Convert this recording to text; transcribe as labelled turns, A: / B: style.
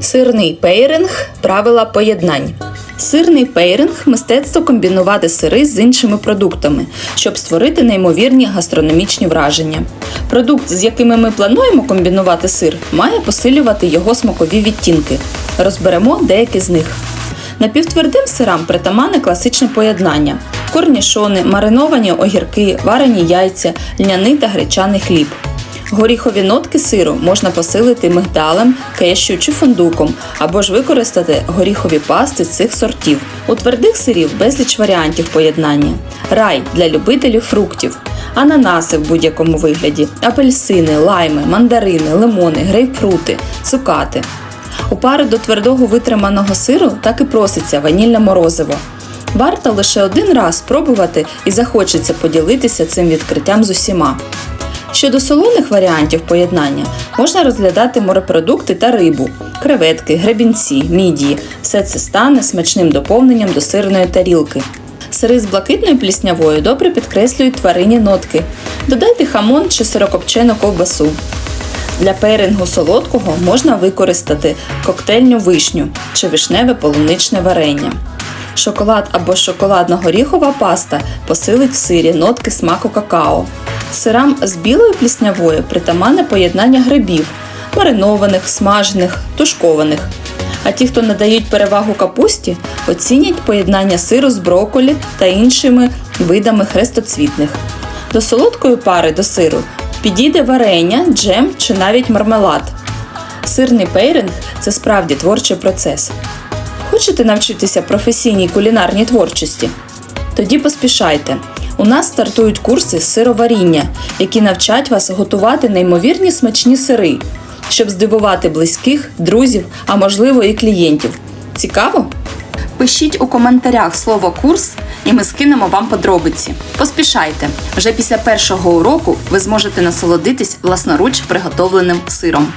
A: Сирний пейринг правила поєднань. Сирний пейринг мистецтво комбінувати сири з іншими продуктами, щоб створити неймовірні гастрономічні враження. Продукт, з якими ми плануємо комбінувати сир, має посилювати його смакові відтінки. Розберемо деякі з них. Напівтвердим сирам притаманне класичне поєднання: корнішони, мариновані огірки, варені яйця, льняний та гречаний хліб. Горіхові нотки сиру можна посилити мигдалем, кешю чи фундуком, або ж використати горіхові пасти цих сортів. У твердих сирів безліч варіантів поєднання. Рай для любителів фруктів, ананаси в будь-якому вигляді, апельсини, лайми, мандарини, лимони, грейпфрути, цукати. У пари до твердого витриманого сиру так і проситься ванільне морозиво. Варто лише один раз спробувати і захочеться поділитися цим відкриттям з усіма. Щодо солоних варіантів поєднання, можна розглядати морепродукти та рибу, креветки, гребінці, мідії. Все це стане смачним доповненням до сирної тарілки. Сири з блакитною пліснявою добре підкреслюють тварині нотки. Додайте хамон чи сирокопчену ковбасу. Для пейрингу солодкого можна використати коктейльню вишню чи вишневе полуничне варення. Шоколад або шоколадно-горіхова паста посилить в сирі нотки смаку какао. Сирам з білою пліснявою притаманне поєднання грибів, маринованих, смажених, тушкованих. А ті, хто надають перевагу капусті, оцінять поєднання сиру з брокколі та іншими видами хрестоцвітних. До солодкої пари до сиру підійде варення, джем чи навіть мармелад. Сирний пейринг це справді творчий процес. Хочете навчитися професійній кулінарній творчості? Тоді поспішайте. У нас стартують курси з сироваріння, які навчать вас готувати неймовірні смачні сири, щоб здивувати близьких, друзів, а можливо і клієнтів. Цікаво? Пишіть у коментарях слово курс, і ми скинемо вам подробиці. Поспішайте! Вже після першого уроку ви зможете насолодитись власноруч приготовленим сиром.